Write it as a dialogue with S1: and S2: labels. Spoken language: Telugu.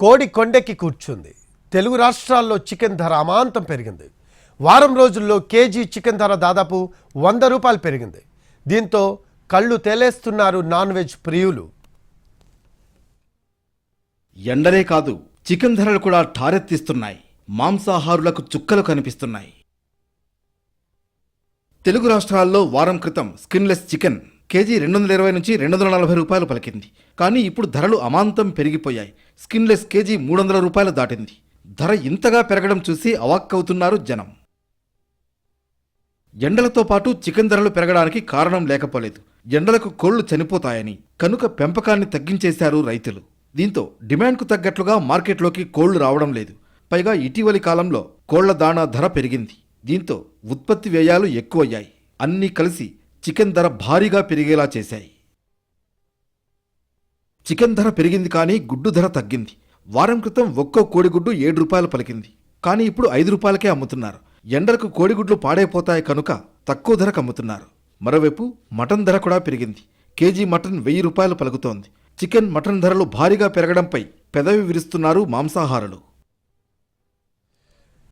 S1: కోడి కొండెక్కి కూర్చుంది. తెలుగు రాష్ట్రాల్లో చికెన్ ధర అమాంతం పెరిగింది. వారం రోజుల్లో కేజీ చికెన్ ధర దాదాపు వంద రూపాయలు పెరిగింది. దీంతో కళ్ళు తేలేస్తున్నారు నాన్ వెజ్ ప్రియులు.
S2: ఎండలే కాదు చికెన్ ధరలు కూడా ఠారెత్తిస్తున్నాయి. మాంసాహారులకు చుక్కలు కనిపిస్తున్నాయి. తెలుగు రాష్ట్రాల్లో వారం క్రితం స్కిన్లెస్ చికెన్ కేజీ రెండు వందల ఇరవై నుంచి రెండు వందల నలభై రూపాయలు పలికింది. కానీ ఇప్పుడు ధరలు అమాంతం పెరిగిపోయాయి. స్కిన్లెస్ కేజీ మూడు వందల రూపాయలు దాటింది. ధర ఇంతగా పెరగడం చూసి అవాక్కవుతున్నారు జనం. ఎండలతో పాటు చికెన్ ధరలు పెరగడానికి కారణం లేకపోలేదు. ఎండలకు కోళ్ళు చనిపోతాయని కనుక పెంపకాన్ని తగ్గించేశారు రైతులు. దీంతో డిమాండ్కు తగ్గట్లుగా మార్కెట్లోకి కోళ్ళు రావడం లేదు. పైగా ఇటీవలి కాలంలో కోళ్ళ దాణా ధర పెరిగింది. దీంతో ఉత్పత్తి వ్యయాలు ఎక్కువయ్యాయి. అన్నీ కలిసి చికెన్ ధర భారీగా పెరిగేలా చేశాయి. చికెన్ ధర పెరిగింది కానీ గుడ్డు ధర తగ్గింది. వారం క్రితం ఒక్కో కోడిగుడ్డు ఏడు రూపాయలు పలికింది. కానీ ఇప్పుడు ఐదు రూపాయలకే అమ్ముతున్నారు. ఎండలకు కోడిగుడ్లు పాడైపోతాయి కనుక తక్కువ ధరకు అమ్ముతున్నారు. మరోవైపు మటన్ ధర కూడా పెరిగింది. కేజీ మటన్ వెయ్యి రూపాయలు పలుకుతోంది. చికెన్ మటన్ ధరలు భారీగా పెరగడంపై పెదవి విరుస్తున్నారు మాంసాహారులు.